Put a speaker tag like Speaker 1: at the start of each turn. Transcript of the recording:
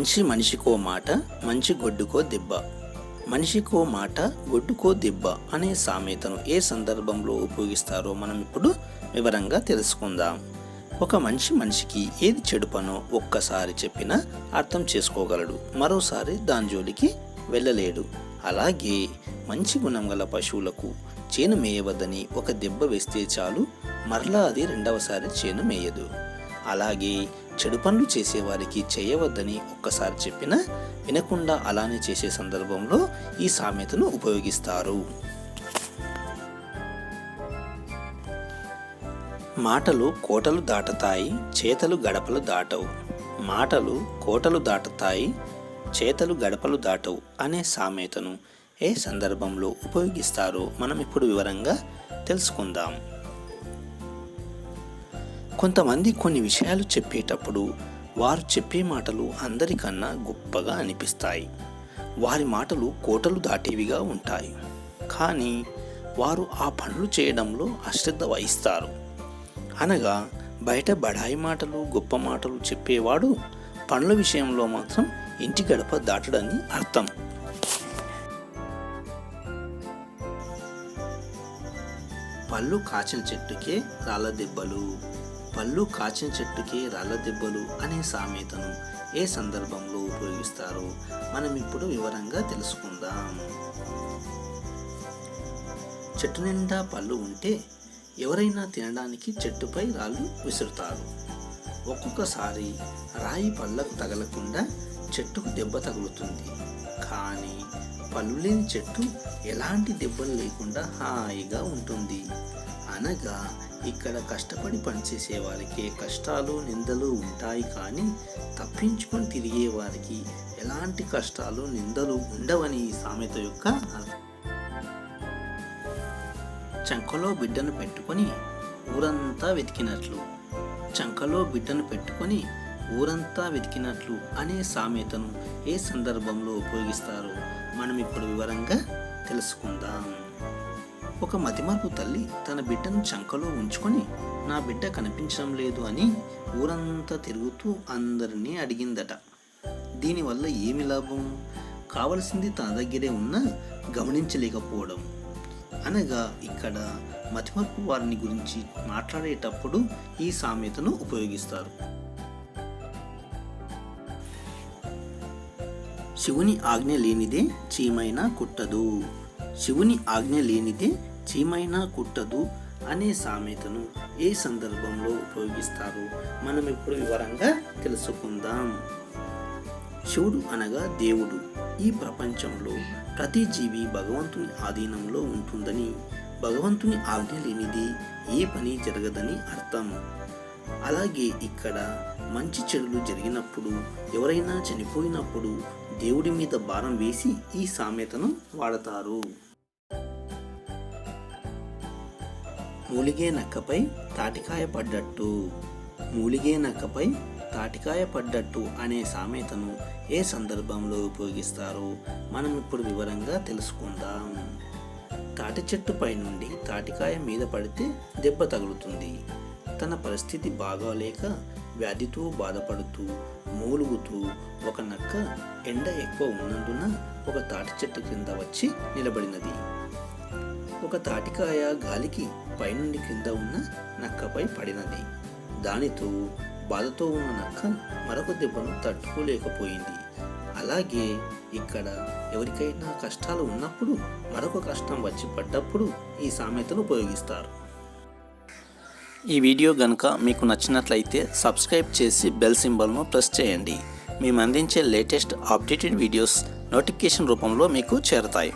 Speaker 1: మనిషి మనిషికో మాట మంచి గొడ్డుకో దెబ్బ. మనిషికో మాట గొడ్డుకో దెబ్బ అనే సామెతను ఏ సందర్భంలో ఉపయోగిస్తారో మనం ఇప్పుడు వివరంగా తెలుసుకుందాం. ఒక మనిషి మనిషికి ఏది చెడు పనో ఒక్కసారి చెప్పినా అర్థం చేసుకోగలడు మరోసారి దాని జోలికి వెళ్ళలేడు. అలాగే మంచి గుణం గల పశువులకు చేను మేయవద్దని ఒక దెబ్బ వేస్తే చాలు మరలా అది రెండవసారి చేను మేయదు. అలాగే చెడు పనులు చేసేవారికి చేయవద్దని ఒక్కసారి చెప్పినా వినకుండా అలానే చేసే సందర్భంలో ఈ సామెతను ఉపయోగిస్తారు. మాటలు కోటలు దాటతాయి చేతలు గడపలు దాటవు. మాటలు కోటలు దాటతాయి చేతలు గడపలు దాటవు అనే సామెతను ఏ సందర్భంలో ఉపయోగిస్తారో మనం ఇప్పుడు వివరంగా తెలుసుకుందాం. కొంతమంది కొన్ని విషయాలు చెప్పేటప్పుడు వారు చెప్పే మాటలు అందరికన్నా గొప్పగా అనిపిస్తాయి. వారి మాటలు కోటలు దాటేవిగా ఉంటాయి. కానీ వారు ఆ పనులు చేయడంలో అశ్రద్ధ వహిస్తారు. అనగా బయట బడాయి మాటలు గొప్ప మాటలు చెప్పేవాడు పనుల విషయంలో మాత్రం ఇంటి గడప దాటడని అర్థం. పళ్ళు కాచిన చెట్టుకే రాళ్ళ దెబ్బలు పళ్ళు కాచిన చెట్టుకే రాళ్ళ దెబ్బలు అనే సామెతను ఏ సందర్భంలో ఉపయోగిస్తారో మనం ఇప్పుడు వివరంగా తెలుసుకుందాం. చెట్టు నిండా పళ్ళు ఉంటే ఎవరైనా తినడానికి చెట్టుపై రాళ్ళు విసురుతారు. ఒక్కొక్కసారి రాయి పళ్ళకు తగలకుండా చెట్టుకు దెబ్బ తగులుతుంది. కానీ పళ్ళు లేని చెట్టు ఎలాంటి దెబ్బలు లేకుండా హాయిగా ఉంటుంది. అనగా ఇక్కడ కష్టపడి పనిచేసే వారికి కష్టాలు నిందలు ఉంటాయి కానీ తప్పించుకొని తిరిగే వారికి ఎలాంటి కష్టాలు నిందలు ఉండవని ఈ సామెత యొక్క అర్థం. చంకలో బిడ్డను పెట్టుకొని ఊరంతా వెతికినట్లు చంకలో బిడ్డను పెట్టుకొని ఊరంతా వెతికినట్లు అనే సామెతను ఏ సందర్భంలో ఉపయోగిస్తారో మనం ఇప్పుడు వివరంగా తెలుసుకుందాం. ఒక మతిమరుపు తల్లి తన బిడ్డను చంకలో ఉంచుకొని నా బిడ్డ కనిపించడం లేదు అని ఊరంతా తిరుగుతూ అందరినీ అడిగిందట. దీనివల్ల ఏమి లాభం? కావలసింది తన దగ్గరే ఉన్నా గమనించలేకపోవడం. అనగా ఇక్కడ మతిమరుపు వారిని గురించి మాట్లాడేటప్పుడు ఈ సామెతను ఉపయోగిస్తారు. శివుని ఆజ్ఞ లేనిదే చీమైనా కుట్టదు. శివుని ఆజ్ఞ లేనిదే చీమైనా కుట్టదు అనే సామెతను ఏ సందర్భంలో ఉపయోగిస్తారు? మనం ఇప్పుడు వివరంగా తెలుసుకుందాం. శివుడు అనగా దేవుడు. ఈ ప్రపంచంలో ప్రతి జీవి భగవంతుని ఆధీనంలో ఉంటుందని భగవంతుని ఆజ్ఞ లేనిది ఏ పని జరగదని అర్థం. అలాగే ఇక్కడ మంచి చెడులు జరిగినప్పుడు ఎవరైనా చనిపోయినప్పుడు దేవుడి మీద భారం వేసి ఈ సామెతను వాడతారు. మూలిగే నక్కపై తాటికాయ పడ్డట్టు. మూలిగే నక్కపై తాటికాయ పడ్డట్టు అనే సామెతను ఏ సందర్భంలో ఉపయోగిస్తారో మనం ఇప్పుడు వివరంగా తెలుసుకుందాం. తాటి చెట్టు పై నుండి తాటికాయ మీద పడితే దెబ్బ తగులుతుంది. తన పరిస్థితి బాగాలేక వ్యాధితో బాధపడుతూ మూలుగుతూ ఒక నక్క ఎండ ఎక్కువ ఉన్నందున ఒక తాటి చెట్టు క్రింద వచ్చి నిలబడినది. ఒక తాటికాయ గాలికి పైనుండి కింద ఉన్న నక్కపై పడినది. దానితో బాధతో ఉన్న నక్క మరొక దెబ్బను తట్టుకోలేకపోయింది. అలాగే ఇక్కడ ఎవరికైనా కష్టాలు ఉన్నప్పుడు మరొక కష్టం వచ్చి పడ్డప్పుడు ఈ సామెతను ఉపయోగిస్తారు. ఈ వీడియో గనుక మీకు నచ్చినట్లయితే సబ్స్క్రైబ్ చేసి బెల్ సింబల్ను ప్రెస్ చేయండి. మేము అందించే లేటెస్ట్ అప్డేటెడ్ వీడియోస్ నోటిఫికేషన్ రూపంలో మీకు చేరతాయి.